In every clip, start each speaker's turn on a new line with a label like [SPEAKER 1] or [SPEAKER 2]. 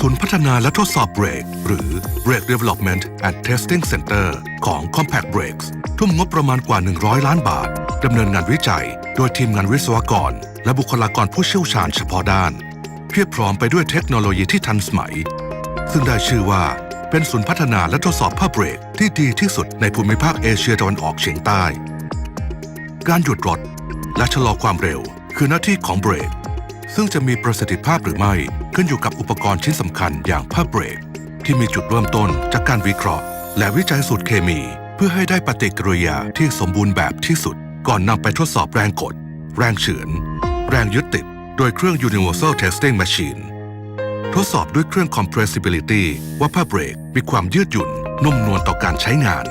[SPEAKER 1] ศูนย์พัฒนาและทดสอบเบรกหรือ Brake Development and Testing Center ของ Compact Brakes ทุ่มงบประมาณกว่า 100 ล้านบาท ดำเนินงานวิจัย โดยทีมงานวิศวกร และบุคลากรผู้เชี่ยวชาญเฉพาะด้าน เพียบพร้อมไปด้วยเทคโนโลยีที่ทันสมัย ซึ่งได้ชื่อว่า เป็นศูนย์พัฒนาและทดสอบผ้าเบรกที่ดีที่สุดในภูมิภาคเอเชียตะวันออกเฉียงใต้ การหยุดรถและชะลอความเร็ว คือหน้าที่ของเบรก ซึ่งจะมีประสิทธิภาพหรือไม่ขึ้นอยู่กับอุปกรณ์ชิ้นสำคัญอย่างผ้าเบรก ที่มีจุดเริ่มต้นจากการวิเคราะห์ และวิจัยสูตรเคมี เพื่อให้ได้ปฏิกิริยาที่สมบูรณ์แบบที่สุด ก่อนนำไปทดสอบแรงกด แรงเฉือน แรงยึดติด โดยเครื่อง Universal Testing Machine ทดสอบด้วยเครื่อง compressibility ว่าผ้าเบรกมีความยืดหยุ่น นุ่มนวลต่อการใช้งาน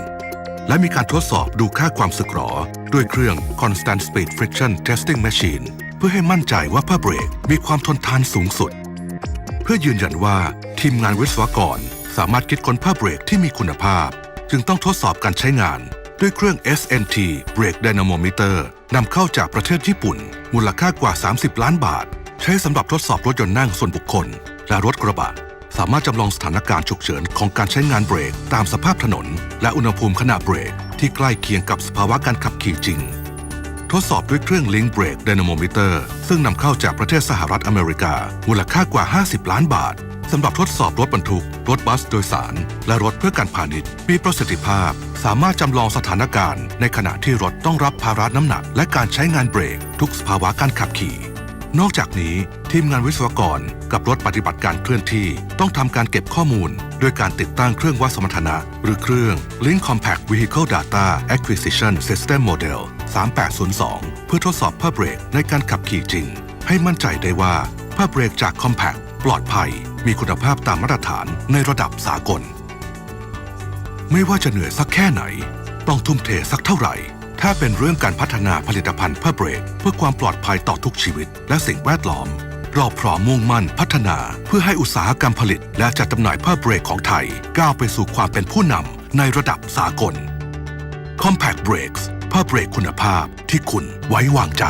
[SPEAKER 1] และมีการทดสอบดูค่าความสึกหรอ ด้วยเครื่อง constant speed friction testing machine พื่อให้มั่นใจว่าผ้าเบรกมีความทนทานสูงสุด เพื่อยืนยันว่าทีมงานวิศวกรสามารถคิดค้นผ้าเบรกที่มีคุณภาพ จึงต้องทดสอบการใช้งานด้วยเครื่อง SNT Brake Dynamometer นำเข้าจากประเทศญี่ปุ่น มูลค่ากว่า 30 ล้านบาท ใช้สำหรับทดสอบรถยนต์นั่งส่วนบุคคล และรถกระบะ สามารถจำลองสถานการณ์ฉุกเฉินของการใช้งานเบรก ตามสภาพถนน และอุณหภูมิขณะเบรก ที่ใกล้เคียงกับสภาวะการขับขี่จริง ทดสอบด้วยเครื่อง Link Brake Dynamometer ซึ่งนำเข้าจากประเทศสหรัฐอเมริกา มูลค่ากว่า 50 ล้านบาทสำหรับทดสอบรถบรรทุก รถบัสโดยสาร และรถเพื่อการพาณิชย์ มีประสิทธิภาพ สามารถจำลองสถานการณ์ ในขณะที่รถต้องรับภาระน้ำหนัก และการใช้งานเบรก ทุกสภาวะการขับขี่ นอกจากนี้ ทีมงานวิศวกรกับรถปฏิบัติการเคลื่อนที่ ต้องทำการเก็บข้อมูล ด้วยการติดตั้งเครื่องวัดสมรรถนะ หรือเครื่อง Link Compact Vehicle Data Acquisition System Model 3802 เพื่อทดสอบผ้าเบรกในการขับขี่จริง ให้มั่นใจได้ว่าผ้าเบรกจาก Compact ปลอดภัย มีคุณภาพตามมาตรฐานในระดับสากล ไม่ว่าจะเหนื่อยสักแค่ไหน ต้องทุ่มเทสักเท่าไหร่ ถ้าเป็นเรื่องการพัฒนาผลิตภัณฑ์ผ้าเบรก เพื่อความปลอดภัยต่อทุกชีวิต และสิ่งแวดล้อมเราพร้อมมุ่งมั่นพัฒนาเพื่อให้อุตสาหกรรมผลิต และจัดจำหน่ายผ้าเบรกของไทย ก้าวไปสู่ความเป็นผู้นำในระดับสากล Compact Brakes ผ้าเบรกคุณภาพที่คุณไว้วางใจ